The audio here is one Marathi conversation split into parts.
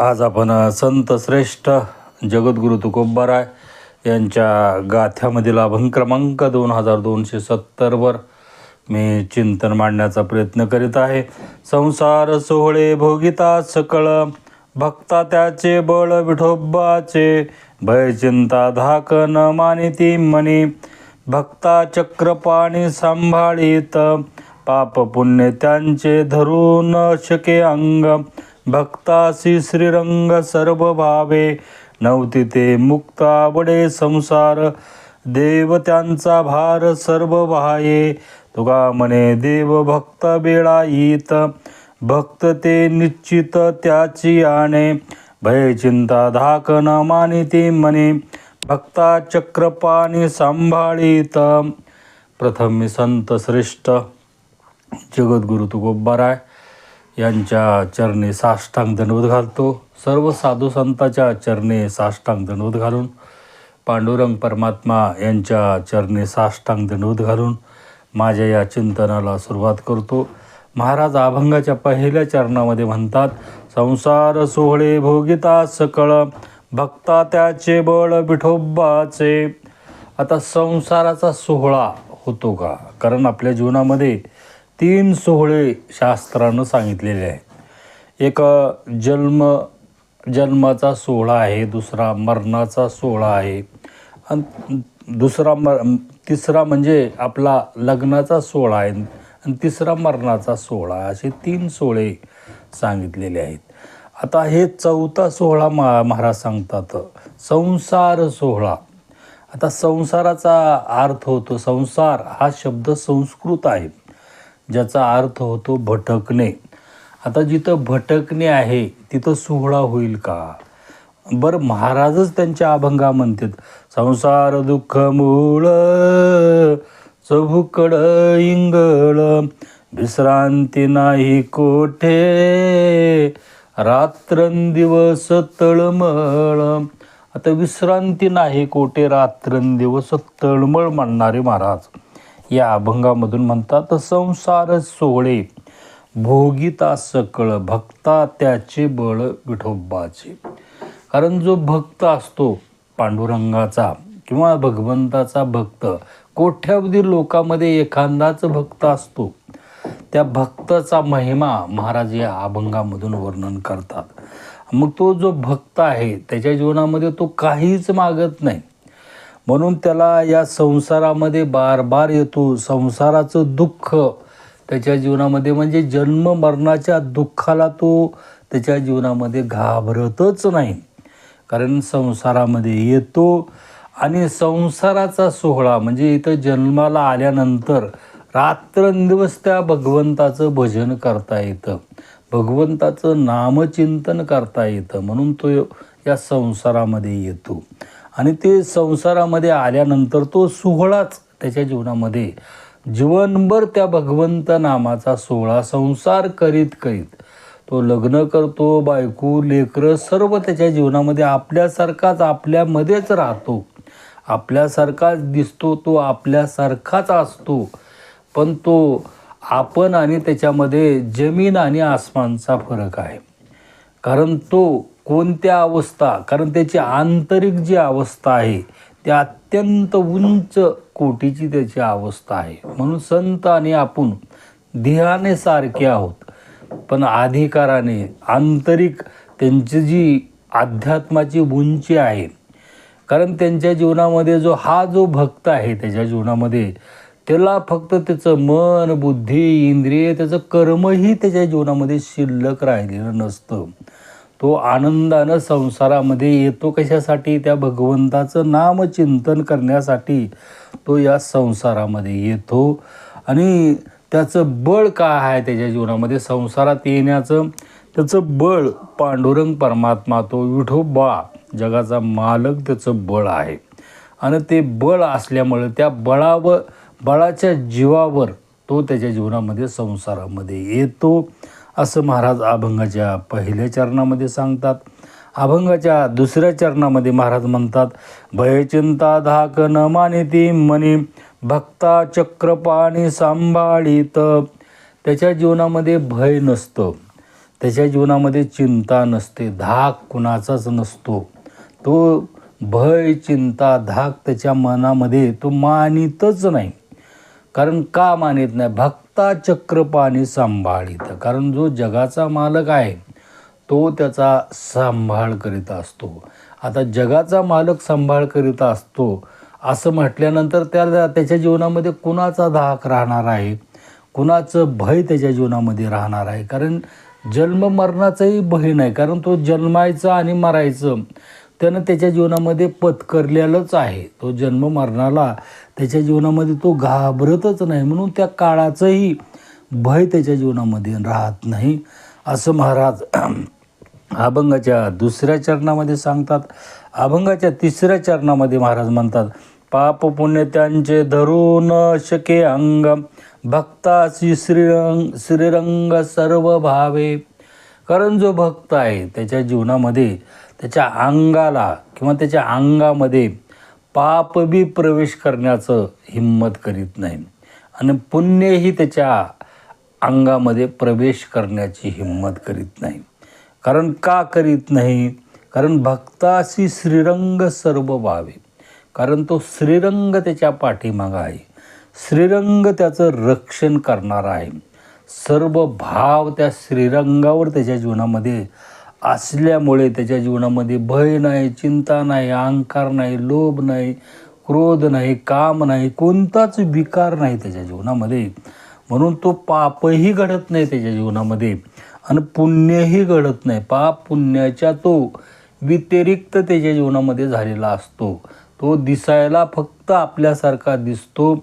आज आपण संत श्रेष्ठ जगद्गुरु तुकोबाराय यांच्या गाथ्यामधील अभंग क्रमांक दोन हजार दोनशे सत्तरवर मी चिंतन मांडण्याचा प्रयत्न करीत आहे. संसार सोहळे भोगिता सकळ भक्ता त्याचे बळ विठोबाचे भय चिंता धाक न मानिती मनी भक्ता चक्रपाणी सांभाळीत पाप पुण्य त्यांचे धरू न शके अंग भक्तासी श्रीरंग सर्व भावे नव्हती ते मुक्त संसार देव त्यांचा भार सर्व भाये तुगा म्हणे देव भक्त बेळाईत भक्त ते निश्चित त्याची आणे भय चिंता धाक न मानिते मने भक्ता चक्रपाणी सांभाळीत। प्रथम मी संत श्रेष्ठ जगद्गुरु तुकोबाराय यांच्या चरणी साष्टांग दंडवत घालतो. सर्व साधू संतांच्या चरणी साष्टांग दंडवत घालून पांडुरंग परमात्मा यांच्या चरणी साष्टांग दंडवत घालून माझ्या या चिंतनाला सुरुवात करतो. महाराज अभंगाच्या पहिल्या चरणामध्ये म्हणतात संसार सोहळे भोगिता सकळ भक्ता त्याचे बळ विठोबाचे आता संसाराचा सोहळा होतो का? कारण आपल्या जीवनामध्ये तीन सोहळे शास्त्रानं सांगितलेले आहेत. एक जन्म जन्माचा सोहळा आहे दुसरा मरणाचा सोहळा आहे आणि दुसरा मर तिसरा म्हणजे आपला लग्नाचा सोहळा आहे आणि तिसरा मरणाचा सोहळा असे तीन सोहळे सांगितलेले आहेत. आता हे चौथा सोहळा मा महाराज सांगतात. संसार सोहळा. आता संसाराचा अर्थ होतो संसार हा शब्द संस्कृत आहे. ज्याचा अर्थ होतो भटकणे. आता जिथं भटकणे आहे तिथं सोहळा होईल का? बरं महाराजच त्यांच्या अभंगा म्हणतात. संसार दुःख मूळ चभुकड इंगळ विश्रांती नाही कोठे? रात्रंदिवस तळमळ. आता विश्रांती नाही कोठे रात्रंदिवस तळमळ म्हणणारे महाराज. या अभंगामधून म्हणतात संसार सोहळे भोगिता सकळ भक्ता त्याचे बळ विठोबाचे. कारण जो भक्त असतो पांडुरंगाचा किंवा भगवंताचा भक्त कोठ्यावधी लोकांमध्ये एखादाच भक्त असतो त्या भक्ताचा महिमा महाराज या अभंगामधून वर्णन करतात. मग तो जो भक्त आहे त्याच्या जीवनामध्ये तो काहीच मागत नाही. म्हणून त्याला या संसारामध्ये बार बार येतो. संसाराचं दुःख त्याच्या जीवनामध्ये म्हणजे जन्म मरणाच्या दुःखाला तो त्याच्या जीवनामध्ये घाबरतच नाही. कारण संसारामध्ये येतो आणि संसाराचा सोहळा म्हणजे इथं जन्माला आल्यानंतर रात्रंदिवस त्या भगवंताचं भजन करता येतं. भगवंताचं नामचिंतन करता येतं. म्हणून तो या संसारामध्ये येतो. आणि ते संसारामध्ये आल्यानंतर तो सोहळाच त्याच्या जीवनामध्ये. जीवनभर त्या भगवंत नामाचा सोहळा संसार करीत करीत तो लग्न करतो बायको लेकरं सर्व त्याच्या जीवनामध्ये आपल्यासारखाच आपल्यामध्येच राहतो. आपल्यासारखाच दिसतो तो आपल्यासारखाच असतो. पण तो आपण आणि त्याच्यामध्ये जमीन आणि आसमानचा फरक आहे. कारण तो कोणत्या अवस्था? कारण त्याची आंतरिक जी अवस्था आहे ती अत्यंत उंच कोटीची त्याची अवस्था आहे. म्हणून संत आणि आपण देहाने सारखे आहोत. पण अधिकाराने आंतरिक त्यांची जी अध्यात्माची उंची आहे कारण त्यांच्या जीवनामध्ये जो हा जो भक्त आहे त्याच्या जीवनामध्ये त्याला फक्त त्याचं मन बुद्धी इंद्रिय त्याचं कर्मही त्याच्या जीवनामध्ये शिल्लक राहिलेलं नसतं. तो आनंदानं संसारामध्ये येतो कशासाठी? त्या भगवंताचं नामचिंतन करण्यासाठी तो या संसारामध्ये येतो. आणि त्याचं बळ काय आहे त्याच्या जीवनामध्ये? संसारात येण्याचं त्याचं बळ पांडुरंग परमात्मा तो विठोबा जगाचा मालक त्याचं बळ आहे. आणि ते बळ असल्यामुळे त्या बळावर बळाच्या जीवावर तो त्याच्या जीवनामध्ये संसारामध्ये येतो. असं महाराज अभंगाच्या पहिल्या चरणामध्ये सांगतात. अभंगाच्या दुसऱ्या चरणामध्ये महाराज म्हणतात भयचिंता धाक न मानिती मनी भक्ता चक्रपाणी सांभाळीत. त्याच्या जीवनामध्ये भय नसतं. त्याच्या जीवनामध्ये चिंता नसते. धाक कुणाचाच नसतो. तो भय चिंता धाक त्याच्या मनामध्ये तो मानितच नाही. कारण का मानित नाही? भक्त चक्रपाणी सांभाळीत. कारण जो जगाचा मालक आहे तो त्याचा सांभाळ करीत असतो. आता जगाचा मालक सांभाळ करीत असतो असं म्हटल्यानंतर त्याला त्याच्या जीवनामध्ये कुणाचा धाक राहणार आहे? कुणाचं भय त्याच्या जीवनामध्ये राहणार आहे? कारण जन्म मरणाचाही भय नाही. कारण तो जन्मायचं आणि मरायचं. त्यानं त्याच्या जीवनामध्ये पत्करलेलंच आहे. तो जन्म मरणाला त्याच्या जीवनामध्ये तो घाबरतच नाही म्हणून त्या काळाचंही भय त्याच्या जीवनामध्ये राहत नाही. असं महाराज अभंगाच्या दुसऱ्या चरणामध्ये सांगतात. अभंगाच्या तिसऱ्या चरणामध्ये महाराज म्हणतात पाप पुण्य त्यांचे धरून शके अंग भक्तासी श्रीरंग श्रीरंग सर्व भावे कारण जो भक्त आहे त्याच्या जीवनामध्ये त्याच्या अंगाला किंवा त्याच्या अंगामध्ये पापबी प्रवेश करण्याचं हिंमत करीत नाही. आणि पुण्यही त्याच्या अंगामध्ये प्रवेश करण्याची हिंमत करीत नाही. कारण का करीत नाही? कारण भक्ताशी श्रीरंग सर्व व्हावे. कारण तो श्रीरंग त्याच्या पाठीमागा आहे. श्रीरंग त्याचं रक्षण करणार आहे. सर्व भाव त्या श्रीरंगावर त्याच्या जीवनामध्ये असल्यामुळे त्याच्या जीवनामध्ये भय नाही चिंता नाही अहंकार नाही लोभ नाही क्रोध नाही काम नाही कोणताच विकार नाही त्याच्या जीवनामध्ये. म्हणून तो पापही घडत नाही त्याच्या जीवनामध्ये आणि पुण्यही घडत नाही. पाप पुण्याच्या तो व्यतिरिक्त त्याच्या जीवनामध्ये झालेला असतो. तो दिसायला फक्त आपल्यासारखा दिसतो.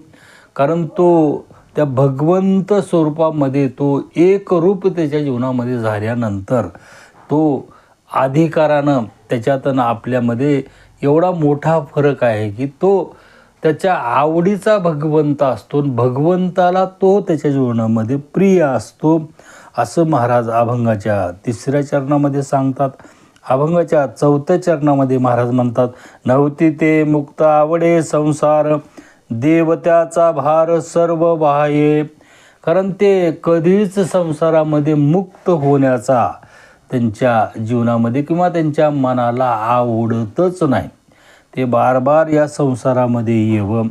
कारण तो त्या भगवंत स्वरूपामध्ये तो एकरूप त्याच्या जीवनामध्ये झाल्यानंतर तो अधिकारानं त्याच्यातनं आपल्यामध्ये एवढा मोठा फरक आहे की तो त्याच्या आवडीचा भगवंत असतो आणि भगवंताला तो त्याच्या जीवनामध्ये प्रिय असतो. असं महाराज अभंगाच्या तिसऱ्या चरणामध्ये सांगतात. अभंगाच्या चौथ्या चरणामध्ये महाराज म्हणतात नव्हती ते मुक्त आवडे संसार देवत्याचा भार सर्व बाह्ये कारण ते कधीच संसारामध्ये मुक्त होण्याचा त्यांच्या जीवनामध्ये किंवा त्यांच्या मनाला आवडतच नाही. ते बार बार या संसारामध्ये येवं.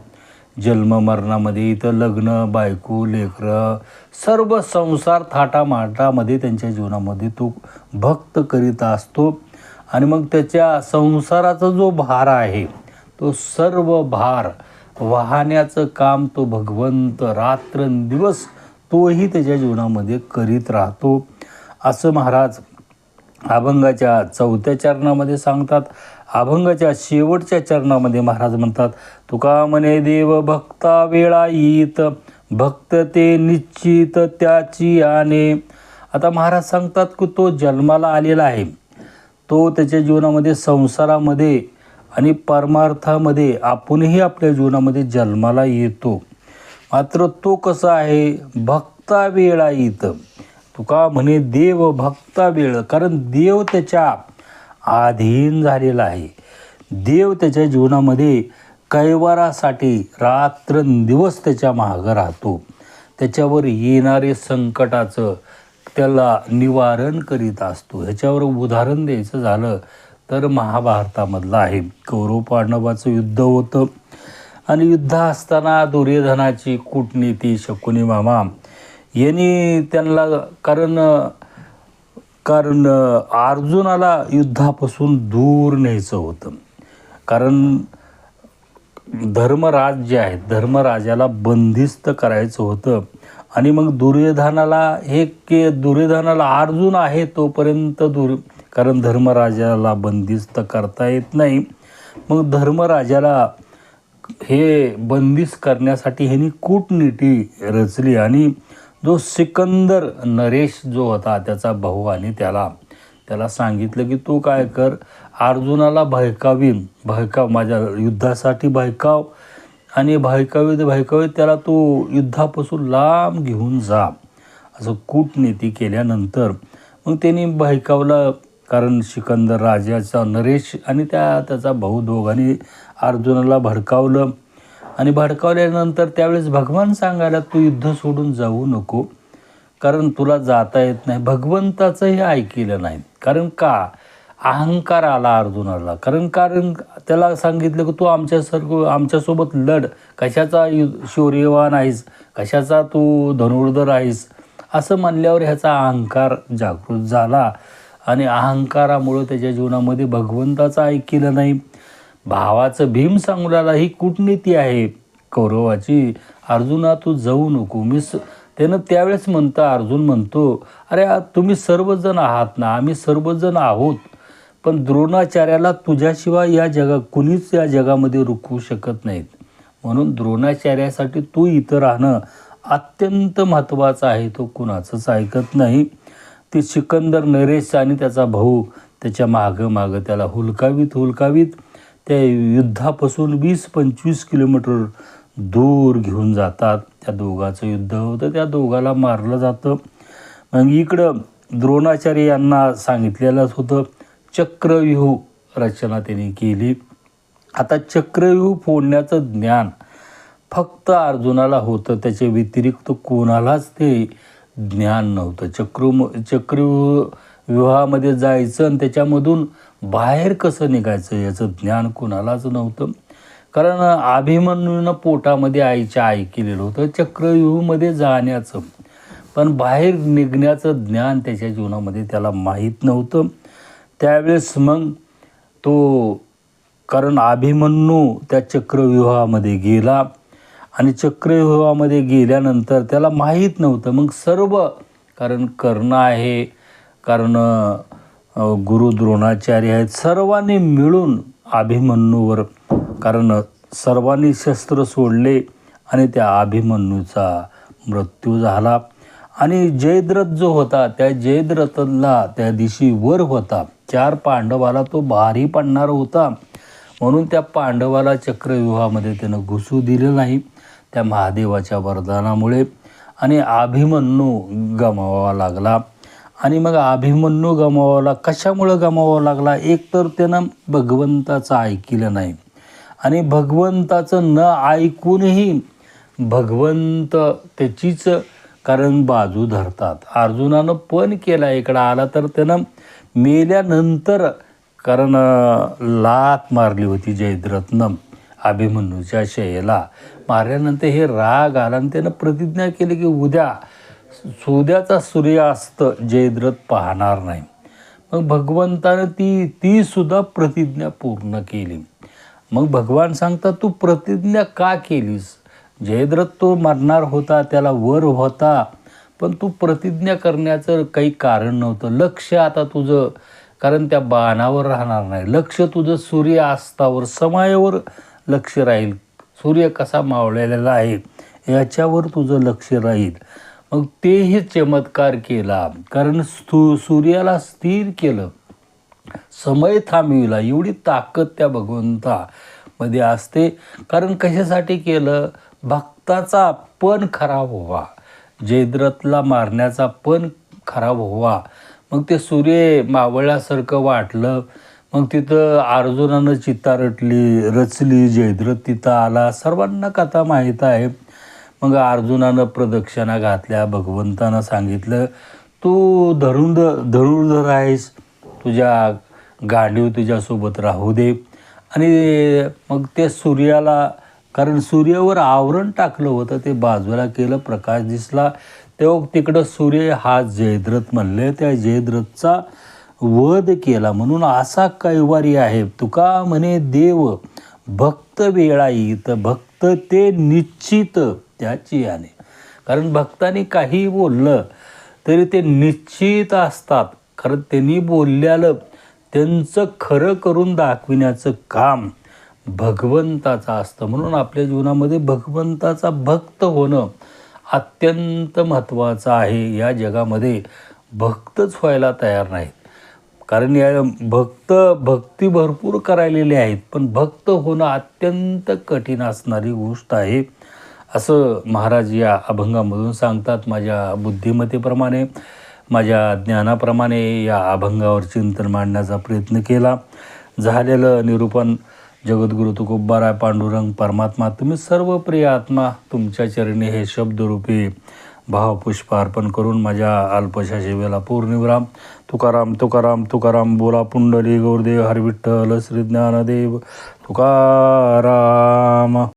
जन्म मरणामध्ये इथं लग्न बायको लेकरं सर्व संसार थाटामाटामध्ये त्यांच्या जीवनामध्ये तो भक्त करीत असतो. आणि मग त्याच्या संसाराचा जो भार आहे तो सर्व भार वाहण्याचं काम तो भगवंत रात्रंदिवस तोही त्याच्या जीवनामध्ये करीत राहतो. असं महाराज अभंगाच्या चौथ्या चरणामध्ये सांगतात अभंगाच्या शेवटच्या चरणामध्ये महाराज म्हणतात तुका म्हणे देव भक्ता वेळा येत भक्त ते निश्चित त्याची आणे आता महाराज सांगतात की तो जन्माला आलेला आहे. तो त्याच्या जीवनामध्ये संसारामध्ये आणि परमार्थामध्ये आपणही आपल्या जीवनामध्ये जन्माला येतो. मात्र तो कसा आहे? भक्ता वेळा येत. तुका म्हणे देव भक्ता वेळ कारण देव त्याच्या आधीन झालेला आहे. देव त्याच्या जीवनामध्ये कैवारासाठी रात्रंदिवस त्याच्या मागं राहतो. त्याच्यावर येणारे संकटाचं त्याला निवारण करीत असतो. ह्याच्यावर उदाहरण द्यायचं झालं तर महाभारतामधलं आहे. कौरव पांडवाचं युद्ध होतं. आणि युद्ध असताना दुर्योधनाची कूटनीती शकुनी मामा यांनी त्यांना कारण कारण अर्जुनाला युद्धापासून दूर न्यायचं होतं. कारण धर्मराज जे आहेत धर्मराजाला बंदिस्त करायचं होतं. आणि मग दुर्योधनाला हे के दुर्योधनाला अर्जुन आहे तोपर्यंत दुर कारण धर्मराजाला बंदिस्त करता येत नाही. मग धर्मराजाला हे बंदिस्त करण्यासाठी ह्यांनी कूटनीती रचली आणि जो सिकंदर नरेश जो होता त्याचा भाऊ आणि त्याला त्याला सांगितलं की तू काय कर अर्जुनाला भयकावीन भयकाव माझ्या युद्धासाठी भयकाव आणि भयकावीत भयकावीत त्याला तू युद्धापासून लांब घेऊन जा. असं कूटनीती केल्यानंतर मग त्यांनी भयकावला कारण सिकंदर राजाचा नरेश आणि त्या त्याचा भाऊ दोघांनी अर्जुनाला भडकावलं. आणि भडकावल्यानंतर त्यावेळेस भगवान सांगायला तू युद्ध सोडून जाऊ नको कारण तुला जाता येत नाही. भगवंताचंही ऐकलं नाही. कारण का? अहंकार आला अर्जुनाला. कारण कारण त्याला सांगितलं की तू आमच्यासारखं आमच्यासोबत लढ. कशाचा यु शौर्यवान आहेस? कशाचा तू धनुर्धर आहेस? असं म्हणल्यावर ह्याचा अहंकार जागृत झाला. आणि अहंकारामुळं त्याच्या जीवनामध्ये भगवंताचं ऐकलं नाही. भावाचं भीम सांगल्याला ही कूटनीती आहे. कौरवाची अर्जुना तू जाऊ नको. मी स त्यानं त्यावेळेस म्हणतं अर्जुन म्हणतो अरे तुम्ही सर्वजण आहात ना आम्ही सर्वजण आहोत. पण द्रोणाचार्याला तुझ्याशिवाय या जगा कुणीच या जगामध्ये रुकवू शकत नाहीत. म्हणून द्रोणाचार्यासाठी तू इथं राहणं अत्यंत महत्त्वाचं आहे. तो कुणाचंच ऐकत नाही. ते सिकंदर नरेश आणि त्याचा भाऊ त्याच्या मागं मागं त्याला हुलकावीत हुलकावीत त्या युद्धापासून वीस पंचवीस किलोमीटर दूर घेऊन जातात. त्या दोघाचं युद्ध होतं. त्या दोघाला मारलं जातं. मग इकडं द्रोणाचार्य यांना सांगितलेलंच होतं. चक्रव्यूह रचना त्यांनी केली. आता चक्रव्यूह फोडण्याचं ज्ञान फक्त अर्जुनाला होतं. त्याच्या व्यतिरिक्त कोणालाच ते ज्ञान नव्हतं. चक्रम चक्रव्यूह विवाहामध्ये जायचं आणि त्याच्यामधून बाहेर कसं निघायचं याचं ज्ञान कोणालाच नव्हतं. कारण अभिमन्यूनं पोटामध्ये आईच्या आई केलेलं होतं चक्रव्यूहमध्ये जाण्याचं. पण बाहेर निघण्याचं ज्ञान त्याच्या जीवनामध्ये त्याला माहीत नव्हतं. त्यावेळेस मग तो कारण अभिमन्यू त्या चक्रव्यूहामध्ये गेला आणि चक्रव्यूहामध्ये गेल्यानंतर त्याला माहीत नव्हतं. मग सर्व कारण कर्ण आहे कारण गुरु द्रोणाचार्य आहेत सर्वांनी मिळून अभिमन्यूवर कारण सर्वांनी शस्त्र सोडले आणि त्या अभिमन्यूचा मृत्यू झाला. आणि जयद्रथ जो होता त्या जयद्रथला त्या दिवशी वर होता. चार पांडवाला तो भारी पडणार होता. म्हणून त्या पांडवाला चक्रव्यूहामध्ये त्यानं घुसू दिलं नाही त्या महादेवाच्या वरदानामुळे. आणि अभिमन्यू गमावावा लागला. आणि मग अभिमन्यू गमावाला कशामुळं गमावावा लागला? एक तर त्यानं भगवंताचं ऐकलं नाही. आणि भगवंताचं न ऐकूनही भगवंत त्याचीच कारण बाजू धरतात. अर्जुनानं पण केला. इकडं आला तर त्यानं मेल्यानंतर कारण लात मारली होती जयद्रथनं अभिमन्यूच्या शयेला. मारल्यानंतर हे राग आला आणि त्यानं प्रतिज्ञा केली की उद्या उद्याचा सूर्यास्त जयद्रथ पाहणार नाही. मग भगवंतानं ती ती सुद्धा प्रतिज्ञा पूर्ण केली. मग भगवान सांगतात तू प्रतिज्ञा का केलीस? जयद्रथ तो मरणार होता त्याला वर होता. पण तू प्रतिज्ञा करण्याचं काही कारण नव्हतं. लक्ष आता तुझं कारण त्या बाणावर राहणार नाही. लक्ष तुझं सूर्यास्तावर समायावर लक्ष राहील. सूर्य कसा मावळलेला आहे याच्यावर तुझं लक्ष राहील. मग तेही चमत्कार केला. कारण स्थू सूर्याला स्थिर केलं. समय थांबविला. एवढी ताकद त्या भगवंतामध्ये असते. कारण कशासाठी केलं? भक्ताचा पण खराब व्हावा. जयद्रथला मारण्याचा पण खराब व्हावा. मग ते सूर्य मावळल्यासारखं वाटलं. मग तिथं अर्जुनानं चित्ता रटली रचली. जयद्रथ तिथं आला. सर्वांना कथा माहीत आहे. मग अर्जुनानं प्रदक्षिणा घातल्या भगवंतानं सांगितलं तू धरून धनुर्धर आहेस तुझ्या गांडीव तुझ्यासोबत राहू दे. आणि मग ते सूर्याला कारण सूर्यावर आवरण टाकलं होतं ते बाजूला केलं प्रकाश दिसला. तेव्हा तिकडं सूर्य हा जयद्रथ म्हणले त्या जयद्रथचा वध केला म्हणून असा कैवारी आहे. तुका म्हणे देव भक्त वेळाई तर भक्त ते निश्चित. त्याची याने. कारण भक्तांनी काही बोललं तरी ते निश्चित असतात. कारण त्यांनी बोलल्यालं त्यांचं खरं करून दाखविण्याचं काम भगवंताचं असतं. म्हणून आपल्या जीवनामध्ये भगवंताचा भक्त होणं अत्यंत महत्त्वाचं आहे. या जगामध्ये भक्तच व्हायला तयार नाहीत. कारण या भक्त भक्ती भरपूर करायलेले आहेत. पण भक्त होणं अत्यंत कठीण असणारी गोष्ट आहे. असं महाराज या अभंगामधून सांगतात माझ्या बुद्धिमत्तेप्रमाणे माझ्या ज्ञानाप्रमाणे या अभंगावर चिंतन मांडण्याचा प्रयत्न केला. झालेलं निरूपण जगद्गुरु तुकोबाराय पांडुरंग परमात्मा तुम्ही सर्व प्रिय आत्मा तुमच्या चरणी हे शब्दरूपी भावपुष्प अर्पण करून माझ्या अल्पशा शिवेला पूर्णविराम तुकाराम तुकाराम तुकाराम बोला पुंडली गौरदेव हरविठ्ठल श्री ज्ञानदेव तुकाराम.